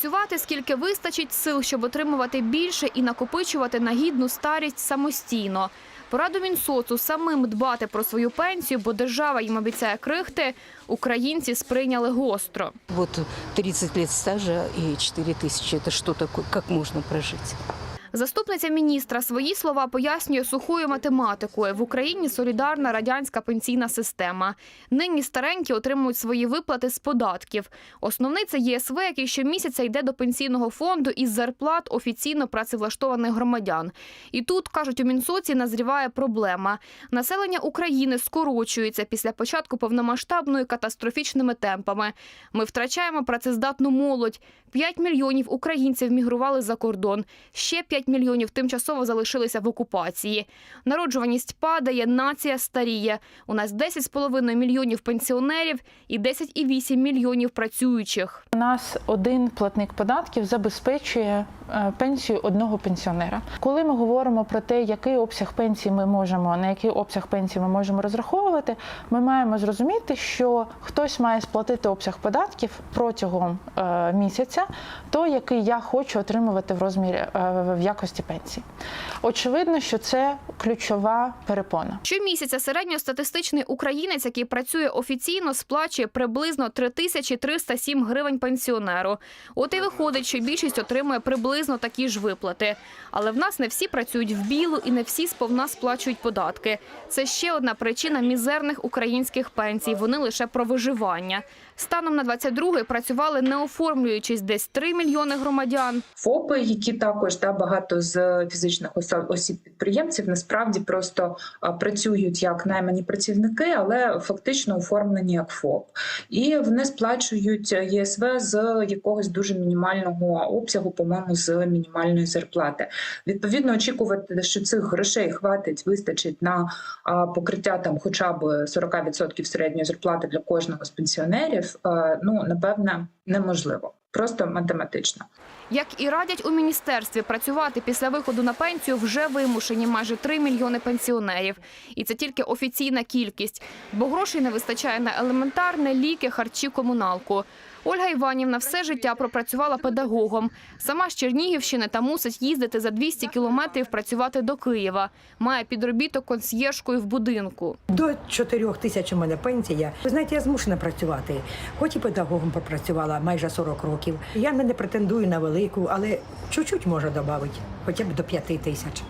Працювати скільки вистачить сил, щоб отримувати більше і накопичувати на гідну старість самостійно. Пораду Мінсоцу самим дбати про свою пенсію, бо держава їм обіцяє крихти, українці сприйняли гостро. Вот 30 років стажа і 4 тисячі це що таке, як можна прожить? Заступниця міністра свої слова пояснює сухою математикою. В Україні солідарна радянська пенсійна система. Нині старенькі отримують свої виплати з податків. Основний це ЄСВ, який щомісяця йде до пенсійного фонду із зарплат офіційно працевлаштованих громадян. І тут, кажуть у Мінсоці, назріває проблема. Населення України скорочується після початку повномасштабної катастрофічними темпами. Ми втрачаємо працездатну молодь. 5 мільйонів українців мігрували за кордон. Ще 5 мільйонів тимчасово залишилися в окупації. Народжуваність падає, нація старіє. У нас 10,5 мільйонів пенсіонерів і 10,8 мільйонів працюючих. У нас один платник податків забезпечує е, пенсію одного пенсіонера. Коли ми говоримо про те, який обсяг пенсії ми можемо, на який обсяг пенсії ми можемо розраховувати, ми маємо зрозуміти, що хтось має сплатити обсяг податків протягом е, місяця, той, який я хочу отримувати в розмірі е, в якості пенсії. Очевидно, що це ключова перепона. Щомісяця середньостатистичний українець, який працює офіційно, сплачує приблизно 3307 гривень пенсіонеру. От і виходить, що більшість отримує приблизно такі ж виплати. Але в нас не всі працюють в білу і не всі сповна сплачують податки. Це ще одна причина мізерних українських пенсій. Вони лише про виживання. Станом на 22-й працювали не оформлюючись десь 3 мільйони громадян. ФОПи, які також да, багато з фізичних осо- осіб підприємців насправді просто працюють як наймані працівники, але фактично оформлені як ФОП, і вони сплачують ЄСВ з якогось дуже мінімального обсягу, по-моєму, з мінімальної зарплати. Відповідно, очікувати, що цих грошей хватить, вистачить на покриття там, хоча б 40% середньої зарплати для кожного з пенсіонерів. Ну напевне, неможливо, просто математично. Як і радять у міністерстві, працювати після виходу на пенсію вже вимушені майже 3 мільйони пенсіонерів. І це тільки офіційна кількість, бо грошей не вистачає на елементарне ліки, харчі, комуналку. Ольга Іванівна все життя пропрацювала педагогом. Сама з Чернігівщини та мусить їздити за 200 кілометрів працювати до Києва. Має підробіток консьєржкою в будинку. До 4 тисяч у мене пенсія. Ви знаєте, я змушена працювати. Хоч і педагогом попрацювала майже 40 років. Я не претендую на велику, але чуть-чуть можу додати, хоча б до 5 тисяч.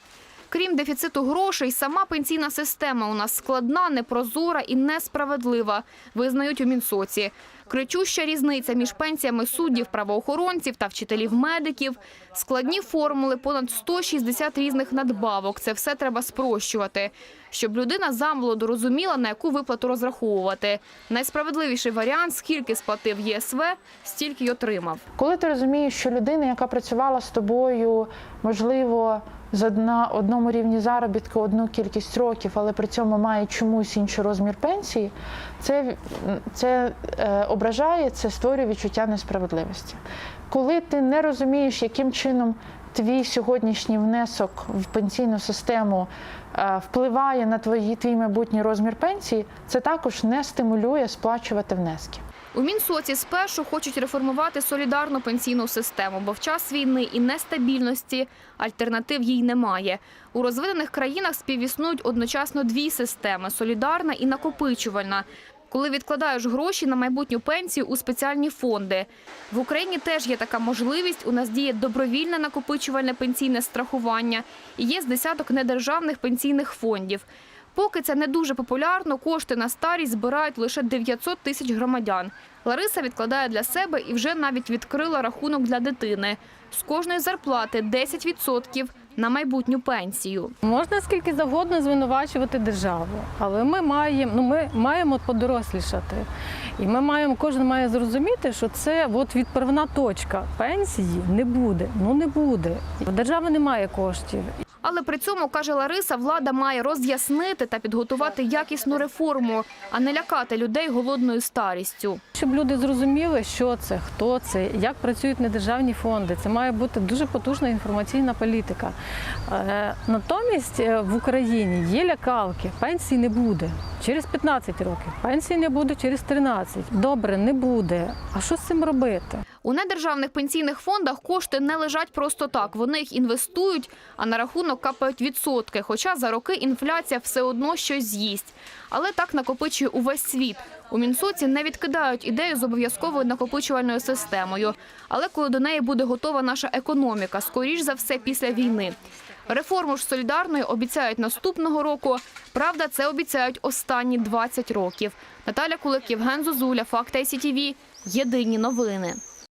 Крім дефіциту грошей, сама пенсійна система у нас складна, непрозора і несправедлива, визнають у Мінсоці. Кричуща різниця між пенсіями суддів, правоохоронців та вчителів-медиків, складні формули, понад 160 різних надбавок. Це все треба спрощувати, щоб людина замолоду розуміла, на яку виплату розраховувати. Найсправедливіший варіант – скільки сплатив ЄСВ, стільки й отримав. Коли ти розумієш, що людина, яка працювала з тобою, можливо, з одна, одному рівні заробітку одну кількість років, але при цьому має чомусь інший розмір пенсії, це, це е, ображає, це створює відчуття несправедливості. Коли ти не розумієш, яким чином твій сьогоднішній внесок в пенсійну систему е, впливає на твої, твій майбутній розмір пенсії, це також не стимулює сплачувати внески. У Мінсоці спершу хочуть реформувати солідарну пенсійну систему, бо в час війни і нестабільності альтернатив їй немає. У розвинених країнах співіснують одночасно дві системи солідарна і накопичувальна. Коли відкладаєш гроші на майбутню пенсію у спеціальні фонди. В Україні теж є така можливість. У нас діє добровільне накопичувальне пенсійне страхування і є з десяток недержавних пенсійних фондів. Поки це не дуже популярно, кошти на старість збирають лише 900 тисяч громадян. Лариса відкладає для себе і вже навіть відкрила рахунок для дитини. З кожної зарплати 10% на майбутню пенсію. Можна скільки завгодно звинувачувати державу, але ми маємо, ну ми маємо подорослішати. І ми маємо, кожен має зрозуміти, що це от відправна точка пенсії не буде. Ну не буде. У держави немає коштів. Але при цьому, каже Лариса, влада має роз'яснити та підготувати якісну реформу, а не лякати людей голодною старістю. Щоб люди зрозуміли, що це, хто це, як працюють недержавні фонди. Це має бути дуже потужна інформаційна політика. Е, Натомість е, в Україні є лякалки, пенсії не буде через 15 років, пенсії не буде через 13. Добре, не буде. А що з цим робити? У недержавних пенсійних фондах кошти не лежать просто так. Вони їх інвестують, а на рахунок капають відсотки. Хоча за роки інфляція все одно щось з'їсть. Але так накопичує увесь світ. У Мінсоці не відкидають ідею з обов'язковою накопичувальною системою. Але коли до неї буде готова наша економіка, скоріш за все після війни. Реформу ж солідарної обіцяють наступного року. Правда, це обіцяють останні 20 років. Наталя Кулик, Євген Зозуля, Факт ICTV. Єдині новини.